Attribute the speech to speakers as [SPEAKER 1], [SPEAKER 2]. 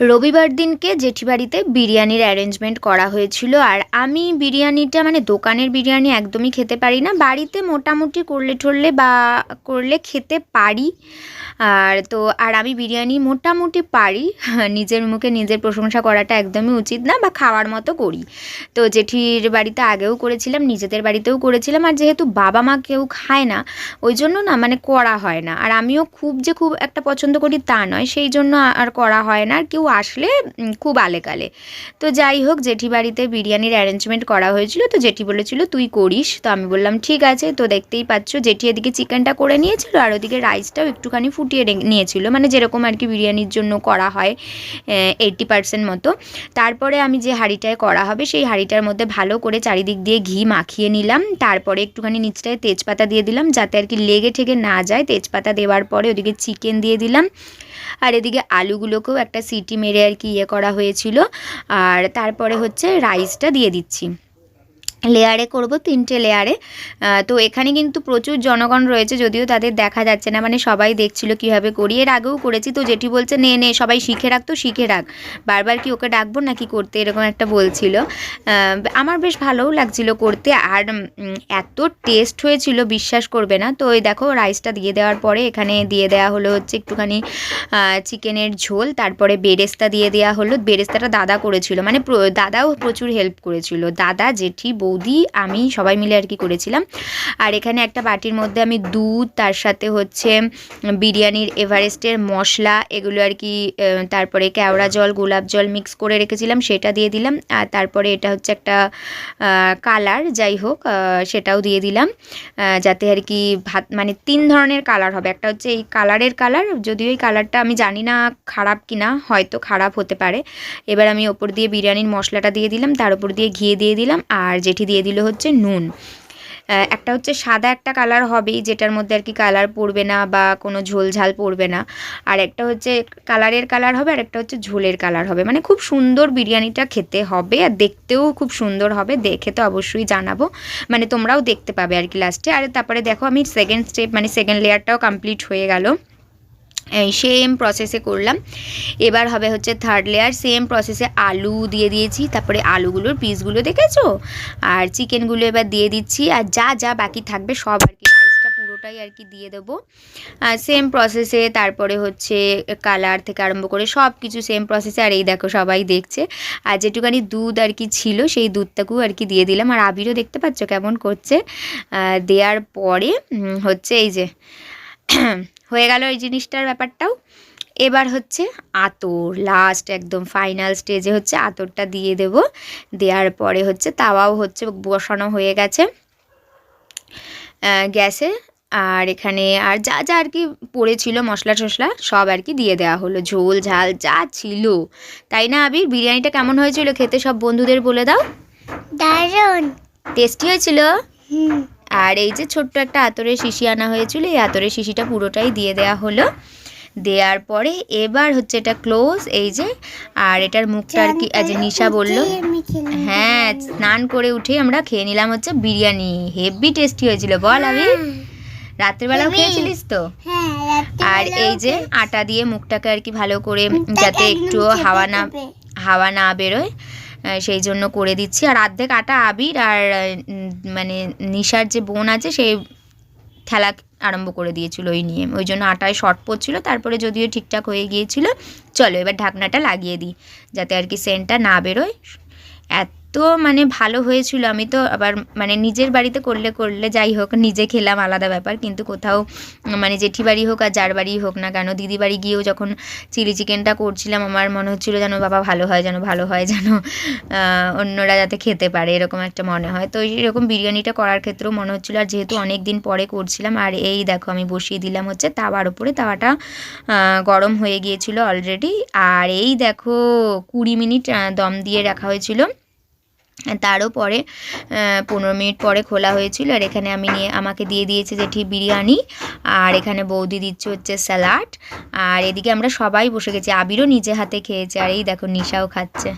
[SPEAKER 1] রবিবার দিনকে জেঠিবাড়িতে বিরিয়ানির অ্যারেঞ্জমেন্ট করা হয়েছিল। আর আমি বিরিয়ানিটা মানে দোকানের বিরিয়ানি একদমই খেতে পারি না। বাড়িতে মোটামুটি করলে ঠরলে বা করলে খেতে পারি। আর তো, আর আমি বিরিয়ানি মোটামুটি পারি। নিজের মুখে নিজের প্রশংসা করাটা একদমই উচিত না বা খাওয়ার মতো করি। তো জেঠির বাড়িতে আগেও করেছিলাম, নিজেদের বাড়িতেও করেছিলাম, আর যেহেতু বাবা মা কেউ খায় না, ওই জন্য না মানে করা হয় না। আর আমিও খুব যে খুব একটা পছন্দ করি তা নয়, সেই জন্য আর করা হয় না। আর কেউ আসলে খুব আলেকালে। তো যাই হোক, জেঠি বাড়িতে বিরিয়ানির অ্যারেঞ্জমেন্ট করা হয়েছিল। তো জেঠি বলেছিল, তুই করিস। তো আমি বললাম, ঠিক আছে। তো দেখতেই পাচ্ছ, জেঠি এদিকে চিকেনটা করে নিয়েছিল, আর ওদিকে রাইসটাও একটুখানি ফুটিয়ে নিয়েছিল। মানে যেরকম আর কি বিরিয়ানির জন্য করা হয় এইটটি পার্সেন্ট মতো। তারপরে আমি যে হাঁড়িটায় করা হবে, সেই হাঁড়িটার মধ্যে ভালো করে চারিদিক দিয়ে ঘি মাখিয়ে নিলাম। তারপরে একটুখানি নিচটায় তেজপাতা দিয়ে দিলাম, যাতে আর কি লেগে ঠেকে না যায়। তেজপাতা দেওয়ার পরে ওদিকে চিকেন দিয়ে দিলাম। আর এদিকে আলুগুলোকেও একটা সিটি মেরে আর কি ইয়ে করা হয়েছিল। আর তারপরে হচ্ছে রাইসটা দিয়ে দিচ্ছি। লেয়ারে করব, তিনটে লেয়ারে তো এখানে কিন্তু প্রচুর জনগণ রয়েছে, যদিও তাদের দেখা যাচ্ছে না। মানে সবাই দেখছিল কীভাবে করি। এর আগেও করেছি তো, যেটি বলছে, নে নে, সবাই শিখে রাখ তো, শিখে রাখ। বারবার কি ওকে ডাকবো নাকি করতে? এরকম একটা বলছিল। আমার বেশ ভালোও লাগছিল করতে। আর এত টেস্ট হয়েছিল, বিশ্বাস করবে না। তো ওই দেখো রাইসটা দিয়ে দেওয়ার পরে এখানে দিয়ে দেওয়া হলো হচ্ছে একটুখানি চিকেনের ঝোল। তারপরে বেরেস্তা দিয়ে দেওয়া হলো। বেরেস্তাটা দাদা করেছিল। মানে দাদাও প্রচুর হেল্প করেছিল। দাদা, জেঠি বৌদি, আমি সবাই মিলে আর কি করেছিলাম। আর এখানে একটা বাটির মধ্যে আমি দুধ, তার সাথে হচ্ছে বিরিয়ানির এভারেস্টের মশলা, এগুলো আর কি তারপরে কেওড়া জল, গোলাপ জল মিক্স করে রেখেছিলাম, সেটা দিয়ে দিলাম। আর তারপরে এটা হচ্ছে একটা কালার, যাই হোক সেটাও দিয়ে দিলাম। যাতে আর কি ভাত মানে তিন ধরনের কালার হবে। একটা হচ্ছে এই কালারের কালার, যদিও এই কালারটা আমি জানি না খারাপ কি না হয়তো খারাপ হতে পারে। এবার আমি ওপর দিয়ে বিরিয়ানির মশলাটা দিয়ে দিলাম, তার উপর দিয়ে ঘিয়ে দিয়ে দিলাম। আর যেটি মেথি দিয়ে দিল হচ্ছে নুন। একটা হচ্ছে সাদা একটা কালার হবেই, যেটার মধ্যে আর কি কালার পড়বে না বা কোনো ঝোল ঝাল পড়বে না। আর একটা হচ্ছে কালারের কালার হবে, আর একটা হচ্ছে ঝোলের কালার হবে। মানে খুব সুন্দর বিরিয়ানিটা খেতে হবে, আর দেখতেও খুব সুন্দর হবে। দেখে তো অবশ্যই জানাব। মানে তোমরাও দেখতে পাবে আর কি লাস্টে আর তারপরে দেখো আমি সেকেন্ড স্টেপ মানে সেকেন্ড লেয়ারটাও কমপ্লিট হয়ে গেল। সেম প্রসেসে করলাম। এবার হবে হচ্ছে থার্ড লেয়ার সেম প্রসেসে আলু দিয়ে দিয়েছি, তারপরে আলুগুলোর পিসগুলো দেখেছ? আর চিকেনগুলো এবার দিয়ে দিচ্ছি, আর যা যা বাকি থাকবে সব আর কি রাইসটা পুরোটাই আর কি দিয়ে দেবো। সেম প্রসেসে তারপরে হচ্ছে কালার থেকে আরম্ভ করে সব কিছু সেম প্রসেসে আর এই দেখো সবাই দেখছে। আর যেটুকানি দুধ আর কি ছিল, সেই দুধটাকেও আর কি দিয়ে দিলাম। আর আবিরও দেখতে পাচ্ছ কেমন করছে। দেওয়ার পরে হচ্ছে এই যে হয়ে গেল এই জিনিসটার ব্যাপারটাও। এবার হচ্ছে আতর লাস্ট একদম ফাইনাল স্টেজে হচ্ছে আতরটা দিয়ে দেব। দেওয়ার পরে হচ্ছে তাওয়াও হচ্ছে বসানো হয়ে গেছে গ্যাসে। আর এখানে আর যা যা আর কি পড়েছিল মশলা টশলা সব আর কি দিয়ে দেওয়া হলো। ঝোল ঝাল যা ছিল। তাই না আবির? বিরিয়ানিটা কেমন হয়েছিল? খেতে সব বন্ধুদের বলে দাও।
[SPEAKER 2] দারুণ।
[SPEAKER 1] টেস্টি হয়েছিল? আর এই যে ছোট্ট একটা আতরের শিশি আনা হয়েছিল এই আতরের শিশিটা পুরোটাই দিয়ে দেওয়া হলো। দেওয়ার পরে এবার হচ্ছে এটা ক্লোজ এই যে আর এটার মুখটা আর কি আজ নিশা বলল। হ্যাঁ স্নান করে উঠে আমরা খেয়ে নিলাম হচ্ছে বিরিয়ানি। হেভি টেস্টি হয়েছিল বল আমি রাত্রিবেলাও খেয়েছিলিস তো?
[SPEAKER 2] হ্যাঁ,
[SPEAKER 1] আর এই যে আটা দিয়ে মুখটাকে আর কি ভালো করে যাতে একটু হাওয়া না হাওয়া না বেরোয়। সেই জন্য করে দিচ্ছি। আর অর্ধেক আটা আবির আর মানে নিশার যে বোন আছে সেই খেলা আরম্ভ করে দিয়েছিল ওই নিয়ে। ওই জন্য আটায় শর্ট পড়ছিল, তারপরে যদিও ঠিকঠাক হয়ে গিয়েছিল। চলো, এবার ঢাকনাটা লাগিয়ে দিই, যাতে আর কি সেন্টটা না বেরোয়। এত তো মানে ভালো হয়েছিল। আমি তো আবার মানে নিজের বাড়িতে করলে করলে যাই হোক, নিজে খেলাম আলাদা ব্যাপার। কিন্তু কোথাও মানে জেঠি বাড়ি হোক আর যার বাড়ি হোক না কেন, দিদি বাড়ি গিয়েও যখন চিলি চিকেনটা করছিলাম, আমার মনে হচ্ছিল যেন বাবা ভালো হয়, যেন ভালো হয়, যেন অন্যরা যাতে খেতে পারে, এরকম একটা মনে হয়। তো এরকম বিরিয়ানিটা করার ক্ষেত্রেও মনে হচ্ছিল, আর যেহেতু অনেক দিন পরে করছিলাম, আর এই দেখো আমি বসিয়ে দিলাম হচ্ছে তাওয়ার উপরে। তাওয়াটা গরম হয়ে গিয়েছিল অলরেডি আর এই দেখো কুড়ি মিনিট দম দিয়ে রাখা হয়েছিল। তারও পরে পনেরো মিনিট পরে খোলা হয়েছিল আর এখানে আমি নিয়ে আমাকে দিয়ে দিয়েছে যেটি বিরিয়ানি আর এখানে বৌদি দিচ্ছে হচ্ছে স্যালাড। আর এদিকে আমরা সবাই বসে গেছি। আবিরও নিজে হাতে খেয়েছে আর এই দেখো নিশাও খাচ্ছে।